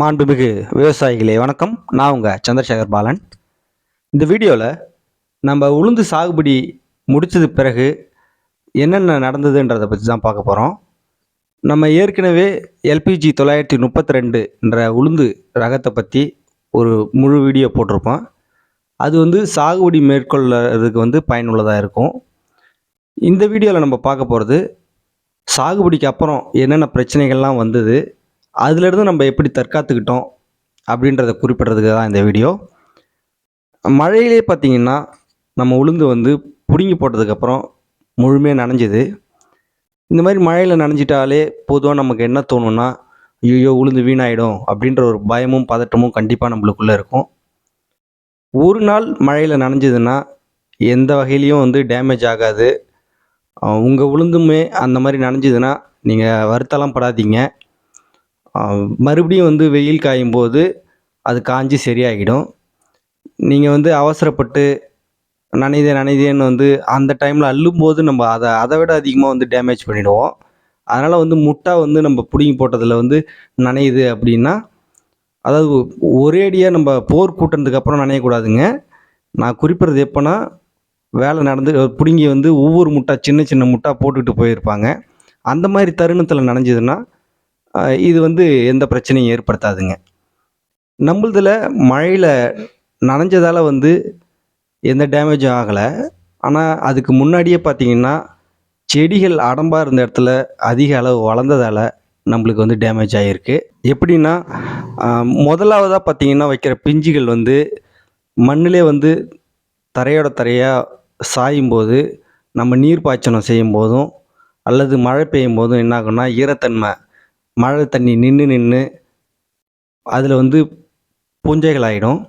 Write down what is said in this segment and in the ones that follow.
மாண்புமிகு விவசாயிகளே வணக்கம். நான் உங்கள் சந்திரசேகர் பாலன். இந்த வீடியோவில் நம்ம உளுந்து சாகுபடி முடித்தது பிறகு என்னென்ன நடந்ததுன்றதை பற்றி தான் பார்க்க போகிறோம் நம்ம ஏற்கனவே எல்பிஜி தொள்ளாயிரத்தி முப்பத்தி ரெண்டுன்ற உளுந்து ரகத்தை பற்றி ஒரு முழு வீடியோ போட்டிருப்போம். அது வந்து சாகுபடி மேற்கொள்றதுக்கு வந்து பயனுள்ளதாக இருக்கும். இந்த வீடியோவில் நம்ம பார்க்க போகிறது சாகுபடிக்கு அப்புறம் என்னென்ன பிரச்சனைகள்லாம் வந்தது அதிலிருந்து நம்ம எப்படி தற்காத்துக்கிட்டோம் அப்படின்றத குறிப்பிட்றதுக்கு தான் இந்த வீடியோ. மழையிலே பார்த்தீங்கன்னா நம்ம உளுந்து வந்து பிடுங்கி போட்டதுக்கப்புறம் முழுமையாக நனைஞ்சுது. இந்த மாதிரி மழையில் நனைஞ்சிட்டாலே பொதுவாக நமக்கு என்ன தோணும்னா ஐயோ உளுந்து வீணாயிடும் அப்படின்ற ஒரு பயமும் பதட்டமும் கண்டிப்பாக நம்மளுக்குள்ளே இருக்கும். ஒரு நாள் மழையில் நனைஞ்சதுன்னா எந்த வகையிலையும் வந்து டேமேஜ் ஆகாது. உங்கள் உளுந்துமே அந்த மாதிரி நனைஞ்சதுன்னா நீங்கள் வருத்தலாம் படாதீங்க. மறுபடியும் வந்து வெயில் காயும் போது அது காஞ்சி சரியாகிடும். நீங்கள் வந்து அவசரப்பட்டு நனைதே நனைதேன்னு வந்து அந்த டைமில் அள்ளும் போது நம்ம அதை அதை விட அதிகமாக வந்து டேமேஜ் பண்ணிவிடுவோம் அதனால் வந்து முட்டை வந்து நம்ம பிடுங்கி போட்டதில் வந்து நனையுது அப்படின்னா அதாவது ஒரேடியாக நம்ம போர் கூட்டினதுக்கு அப்புறம் நனையக்கூடாதுங்க. நான் குறிப்பிட்றது எப்போனா வேலை நடந்து பிடுங்கி வந்து ஒவ்வொரு முட்டா சின்ன சின்ன முட்டா போட்டுக்கிட்டு போயிருப்பாங்க. அந்த மாதிரி தருணத்தில் நனைஞ்சதுன்னா இது வந்து எந்த பிரச்சனையும் ஏற்படுத்தாதுங்க. நம்மளதில் மழையில் நனைஞ்சதால் வந்து எந்த டேமேஜும் ஆகலை. ஆனால் அதுக்கு முன்னாடியே பார்த்தீங்கன்னா செடிகள் அடம்பாக இருந்த இடத்துல அதிக அளவு வளர்ந்ததால் நம்மளுக்கு வந்து டேமேஜ் ஆகிருக்கு எப்படின்னா முதலாவதாக பார்த்தீங்கன்னா வைக்கிற பிஞ்சுகள் வந்து மண்ணிலே வந்து தரையோட தரையாக சாயும் போது நம்ம நீர் பாய்ச்சனம் செய்யும் போதும் அல்லது மழை பெய்யும் போதும் என்ன ஆகும்னா ஈரத்தன்மை மழை தண்ணி நின்று நின்று அதில் வந்து பூஞ்சைகள் ஆகிடும்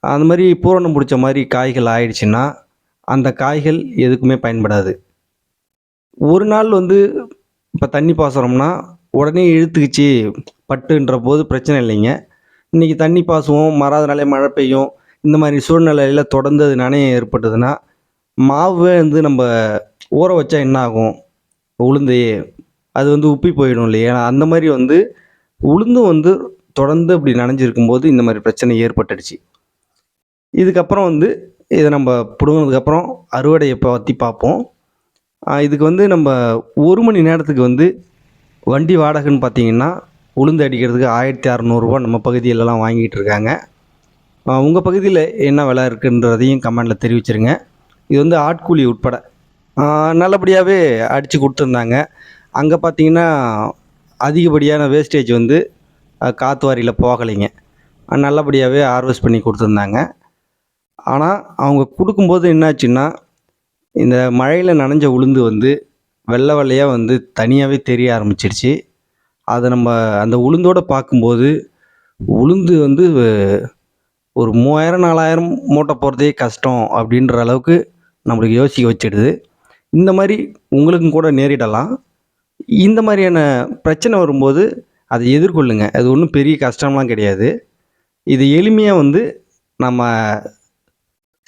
அந்த மாதிரி பூரணம் பிடிச்ச மாதிரி காய்கள் ஆயிடுச்சுன்னா அந்த காய்கள் எதுக்குமே பயன்படாது. ஒரு நாள் வந்து இப்போ தண்ணி பாசுறோம்னா உடனே இழுத்துக்கிச்சு பட்டுன்ற போது பிரச்சனை இல்லைங்க. இன்றைக்கி தண்ணி பாசுவோம் மறாதனாலே மழை பெய்யும். இந்த மாதிரி சூழ்நிலையில் தொடர்ந்து அது நனையம் ஏற்பட்டதுன்னா மாவு வந்து நம்ம ஊற வச்சா என்ன ஆகும் உளுந்து அது வந்து உப்பி போயிடும் இல்லையா? அந்த மாதிரி வந்து உளுந்தும் வந்து தொடர்ந்து அப்படி நனைஞ்சிருக்கும் போது இந்த மாதிரி பிரச்சனை ஏற்பட்டுடுச்சு. இதுக்கப்புறம் வந்து இதை நம்ம பிடுங்கினதுக்கப்புறம் அறுவடையை பற்றி பார்ப்போம். இதுக்கு வந்து நம்ம ஒரு மணி நேரத்துக்கு வந்து வண்டி வாடகைன்னு பார்த்தீங்கன்னா உளுந்து அடிக்கிறதுக்கு ஆயிரத்தி அறநூறுபா நம்ம பகுதியிலலாம் வாங்கிட்டு இருக்காங்க. உங்கள் பகுதியில் என்ன விலை இருக்குன்றதையும் கமெண்டில் தெரிவிச்சிருங்க. இது வந்து ஆட்கூலி உட்பட. நல்லபடியாகவே அடித்து கொடுத்துருந்தாங்க. அங்கே பார்த்தீங்கன்னா அதிகப்படியான வேஸ்டேஜ் வந்து காற்றுவாரியில் போகலைங்க. நல்லபடியாகவே ஹார்வெஸ்ட் பண்ணி கொடுத்துருந்தாங்க. ஆனால் அவங்க கொடுக்கும்போது என்னாச்சுன்னா இந்த மழையில் நனைஞ்ச உளுந்து வந்து வெள்ளை வெள்ளையாக வந்து தனியாகவே தெரிய ஆரம்பிச்சிருச்சு. அதை நம்ம அந்த உளுந்தோடு பார்க்கும்போது உளுந்து வந்து ஒரு மூவாயிரம் நாலாயிரம் மூட்டை போகிறதே கஷ்டம் அப்படின்ற அளவுக்கு நம்மளுக்கு யோசிக்க வச்சிடுது. இந்த மாதிரி உங்களுக்கும் கூட நேரிடலாம். இந்த மாதிரியான பிரச்சனை வரும்போது அதை எதிர்கொள்ளுங்க. அது ஒன்றும் பெரிய கஷ்டம்லாம் கிடையாது. இது எளிமையாக வந்து நம்ம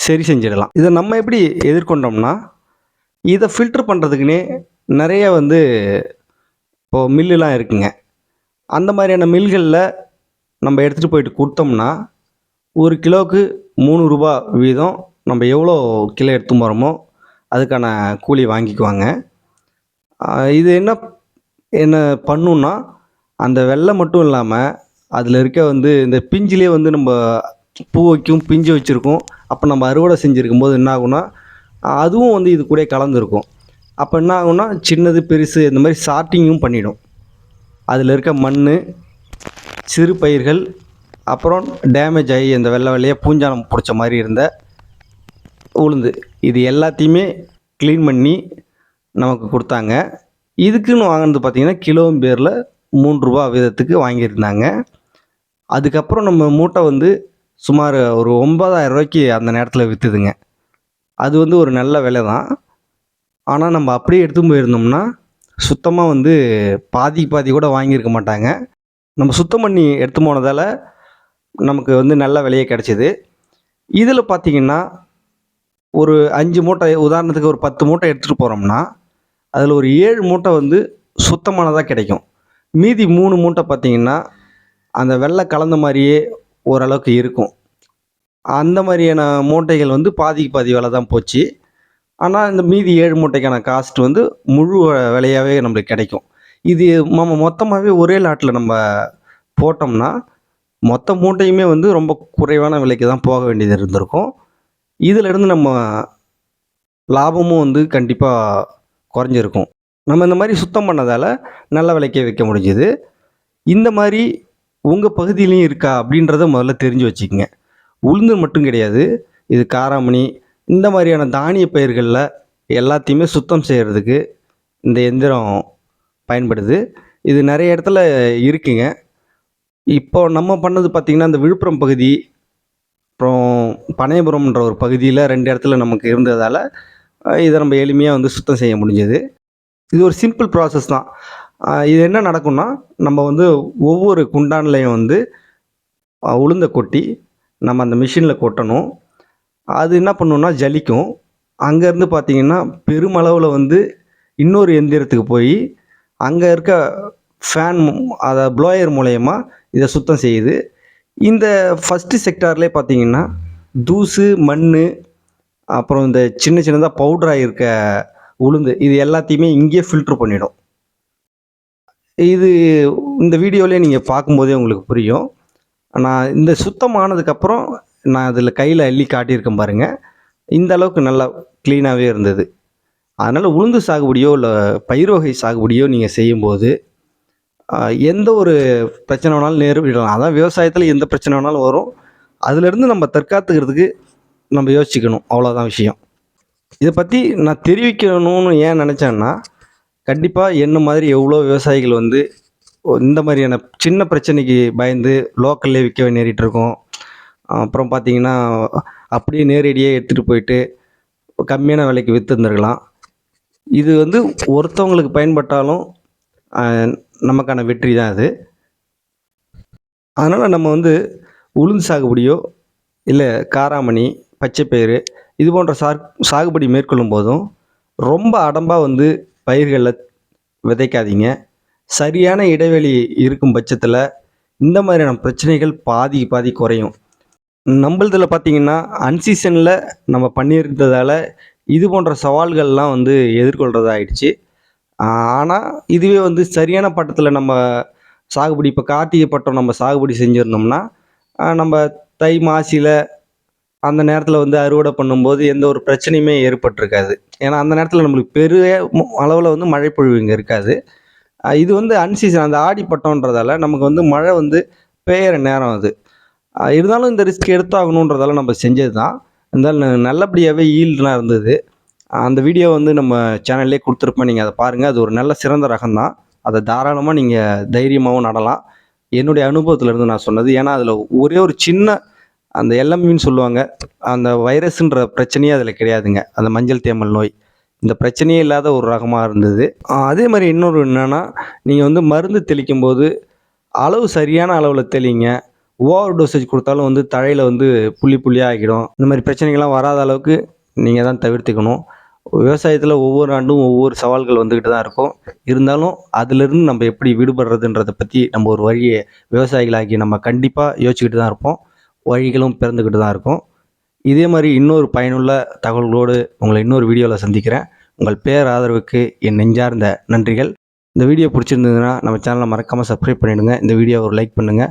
சரி செஞ்சிடலாம். இதை நம்ம எப்படி எதிர்கொண்டோம்னா இதை ஃபில்டர் பண்ணுறதுக்குனே நிறைய வந்து இப்போது மில்லுலாம் இருக்குங்க. அந்த மாதிரியான மில்களில் நம்ம எடுத்துகிட்டு போயிட்டு கொடுத்தோம்னா ஒரு கிலோவுக்கு மூணு ரூபா வீதம் நம்ம எவ்வளோ கிலோ எடுத்து போகிறோமோ அதுக்கான கூலி வாங்கிக்குவாங்க. இது என்ன என்ன பண்ணுன்னா அந்த வெள்ளை மட்டும் இல்லாமல் அதில் இருக்க வந்து இந்த பிஞ்சிலே வந்து நம்ம பூ வைக்கும் பிஞ்சு வச்சுருக்கோம். அப்போ நம்ம அறுவடை செஞ்சுருக்கும் போது என்ன ஆகும்னா அதுவும் வந்து இது கூட கலந்துருக்கும். அப்போ என்ன ஆகும்னா சின்னது பெருசு இந்த மாதிரி சார்ட்டிங்கும் பண்ணிடும். அதில் இருக்க மண் சிறு பயிர்கள் அப்புறம் டேமேஜ் ஆகி அந்த வெள்ளை வெள்ளையாக பூஞ்சானம் பிடிச்ச மாதிரி இருந்த உளுந்து. இது எல்லாத்தையுமே க்ளீன் பண்ணி நமக்கு கொடுத்தாங்க. இதுக்குன்னு வாங்கினது பார்த்திங்கன்னா கிலோ பேரில் மூன்று ரூபா வீதத்துக்கு வாங்கியிருந்தாங்க. அதுக்கப்புறம் நம்ம மூட்டை வந்து சுமார் ஒரு ஒன்பதாயிரம் ரூபாய்க்கு அந்த நேரத்தில் விற்றுதுங்க அது வந்து ஒரு நல்ல விலை தான் ஆனால் நம்ம அப்படியே எடுத்துன்னு போயிருந்தோம்னா சுத்தமாக வந்து பாதி பாதி கூட வாங்கியிருக்க மாட்டாங்க. நம்ம சுத்தம் பண்ணி எடுத்து போனதால் நமக்கு வந்து நல்ல விலையே கிடச்சிது. இதில் பார்த்திங்கன்னா ஒரு அஞ்சு மூட்டை உதாரணத்துக்கு ஒரு பத்து மூட்டை எடுத்துகிட்டு போகிறோம்னா அதில் ஒரு ஏழு மூட்டை வந்து சுத்தமானதாக கிடைக்கும். மீதி மூணு மூட்டை பார்த்திங்கன்னா அந்த வெள்ளை கலந்த மாதிரியே ஓரளவுக்கு இருக்கும். அந்த மாதிரியான மூட்டைகள் வந்து பாதிக்கு பாதி விலை தான் போச்சு. ஆனால் இந்த மீதி ஏழு மூட்டைக்கான காஸ்ட் வந்து முழு விலையாகவே நம்மளுக்கு கிடைக்கும். இது நம்ம மொத்தமாகவே ஒரே லாட்டில் நம்ம போட்டோம்னா மொத்த மூட்டையுமே வந்து ரொம்ப குறைவான விலைக்கு தான் போக வேண்டியது இருந்திருக்கும். இதிலிருந்து நம்ம லாபமும் வந்து கண்டிப்பாக குறைஞ்சிருக்கும். நம்ம இந்த மாதிரி சுத்தம் பண்ணதால் நல்ல விலைக்கே விற்க முடிஞ்சுது. இந்த மாதிரி உங்கள் பகுதியிலையும் இருக்கா அப்படின்றத முதல்ல தெரிஞ்சு வச்சுக்கோங்க. உளுந்து மட்டும் கிடையாது. இது காராமணி இந்த மாதிரியான தானிய பயிர்களில் எல்லாத்தையுமே சுத்தம் செய்கிறதுக்கு இந்த எந்திரம் பயன்படுது. இது நிறைய இடத்துல இருக்குங்க. இப்போ நம்ம பண்ணது பார்த்திங்கன்னா இந்த விழுப்புரம் பகுதி அப்புறம் பனையபுரம்ன்ற ஒரு பகுதியில் ரெண்டு இடத்துல நமக்கு இருந்ததால் இதை நம்ம எளிமையாக வந்து சுத்தம் செய்ய முடிஞ்சது. இது ஒரு சிம்பிள் ப்ராசஸ் தான். இது என்ன நடக்கும்னா நம்ம வந்து ஒவ்வொரு குண்டான்லையும் வந்து உளுந்த உளுந்தை கொட்டி நம்ம அந்த மிஷினில் கொட்டணும். அது என்ன பண்ணுன்னா ஜலிக்கும். அங்கேருந்து பார்த்திங்கன்னா பெருமளவில் வந்து இன்னொரு எந்திரத்துக்கு போய் அங்கே இருக்க ஃபேன் அதை ப்ளோயர் மூலயமா இதை சுத்தம் செய்யுது. இந்த ஃபஸ்ட்டு செக்டார்லேயே பார்த்தீங்கன்னா தூசு மண் அப்புறம் இந்த சின்ன சின்னதாக பவுடராக இருக்க உளுந்து இது எல்லாத்தையுமே இங்கேயே ஃபில்ட்ரு பண்ணிடும். இது இந்த வீடியோலேயே நீங்கள் பார்க்கும்போதே உங்களுக்கு புரியும். நான் இந்த சுத்தமானதுக்கப்புறம் நான் அதில் கையில் அள்ளி காட்டியிருக்கேன் பாருங்கள் இந்த அளவுக்கு நல்லா க்ளீனாகவே இருந்தது. அதனால் உளுந்து சாகுபடியோ இல்லை பயிர் வகை சாகுபடியோ நீங்கள் செய்யும்போது எந்த ஒரு பிரச்சனை வேணாலும் நேரிடலாம் அதான் விவசாயத்தில் எந்த பிரச்சனை வேணாலும் வரும். அதுலேருந்து நம்ம தற்காத்துக்கிறதுக்கு நம்ம யோசிக்கணும். அவ்வளோதான் விஷயம். இதை பற்றி நான் தெரிவிக்கணும்னு ஏன் நினச்சேன்னா கண்டிப்பாக என்ன மாதிரி எவ்வளோ விவசாயிகள் வந்து இந்த மாதிரியான சின்ன பிரச்சனைக்கு பயந்து லோக்கல்லே விற்க நேரிட்டு இருக்கோம். அப்புறம் பார்த்தீங்கன்னா அப்படியே நேரடியாக எடுத்துகிட்டு போயிட்டு கம்மியான விலைக்கு விற்றுருந்துருக்கலாம் இது வந்து ஒருத்தவங்களுக்கு பயன்பட்டாலும் நமக்கான வெற்றி தான் அது. அதனால் நம்ம வந்து உளுந்து சாகுபடியோ இல்லை காராமணி பச்சைப்பயிறு இது போன்ற சா சாகுபடி மேற்கொள்ளும் போதும் ரொம்ப அடம்பாக வந்து பயிர்களில் விதைக்காதீங்க. சரியான இடைவெளி இருக்கும் பட்சத்தில் இந்த மாதிரியான பிரச்சனைகள் பாதி பாதி குறையும். நம்மளதில் பார்த்தீங்கன்னா அன்சீசனில் நம்ம பண்ணியிருந்ததால் இது போன்ற சவால்கள்லாம் வந்து எதிர்கொள்கிறதாயிடுச்சு ஆனால் இதுவே வந்து சரியான பட்டத்தில் நம்ம சாகுபடி இப்போ கார்த்திகை பட்டம் நம்ம சாகுபடி செஞ்சுருந்தோம்னா நம்ம தை மாசியில் அந்த நேரத்தில் வந்து அறுவடை பண்ணும்போது எந்த ஒரு பிரச்சனையுமே ஏற்பட்டிருக்காது. ஏன்னா அந்த நேரத்தில் நம்மளுக்கு பெரிய அளவில் வந்து மழைப்பொழிவு இங்கே இருக்காது. இது வந்து அன்சீசன் அந்த ஆடி நமக்கு வந்து மழை வந்து பெய்கிற நேரம் அது. இருந்தாலும் இந்த ரிஸ்க் எடுத்தாகணுன்றதால நம்ம செஞ்சது தான் இருந்தாலும் நல்லபடியாகவே ஈல்டுலாம் இருந்தது. அந்த வீடியோ வந்து நம்ம சேனல்லே கொடுத்துருப்பேன். நீங்கள் அதை பாருங்கள் அது ஒரு நல்ல சிறந்த ரகம் தான் அதை தாராளமாக நீங்கள் தைரியமாகவும் நடலாம். என்னுடைய அனுபவத்தில் இருந்து நான் சொன்னது. ஏன்னா அதில் ஒரே ஒரு சின்ன அந்த எல்எம்யூன்னு சொல்லுவாங்க. அந்த வைரஸ்ன்ற பிரச்சனையே அதில் கிடையாதுங்க. அந்த மஞ்சள் தேமல் நோய். இந்த பிரச்சனையே இல்லாத ஒரு ரகமாக இருந்தது. அதே மாதிரி இன்னொரு என்னென்னா நீங்கள் வந்து மருந்து தெளிக்கும் போது அளவு சரியான அளவில் தெளிங்க. ஓவர் டோசேஜ் கொடுத்தாலும் வந்து தழையில் வந்து புள்ளி புள்ளியாக ஆகிடும். இந்த மாதிரி பிரச்சனைகள்லாம் வராத அளவுக்கு நீங்கள் தான் தவிர்த்துக்கணும். விவசாயத்தில் ஒவ்வொரு ஆண்டும் ஒவ்வொரு சவால்கள் வந்துக்கிட்டு தான் இருக்கும். இருந்தாலும் அதிலிருந்து நம்ம எப்படி விடுபடுறதுன்றதை பற்றி நம்ம ஒரு வழியை விவசாயிகளாகி நம்ம கண்டிப்பாக யோசிச்சுக்கிட்டு தான் இருப்போம். வழிகளும் பிறந்துக்கிட்டு தான் இருக்கும். இதே மாதிரி இன்னொரு பயனுள்ள தகவல்களோடு உங்களை இன்னொரு வீடியோவில் சந்திக்கிறேன். உங்கள் பேர் ஆதரவுக்கு என் நெஞ்சார்ந்த நன்றிகள். இந்த வீடியோ பிடிச்சிருந்ததுன்னா நம்ம சேனலை மறக்காமல் சப்ஸ்கிரைப் பண்ணிவிடுங்க இந்த வீடியோ ஒரு லைக் பண்ணுங்கள்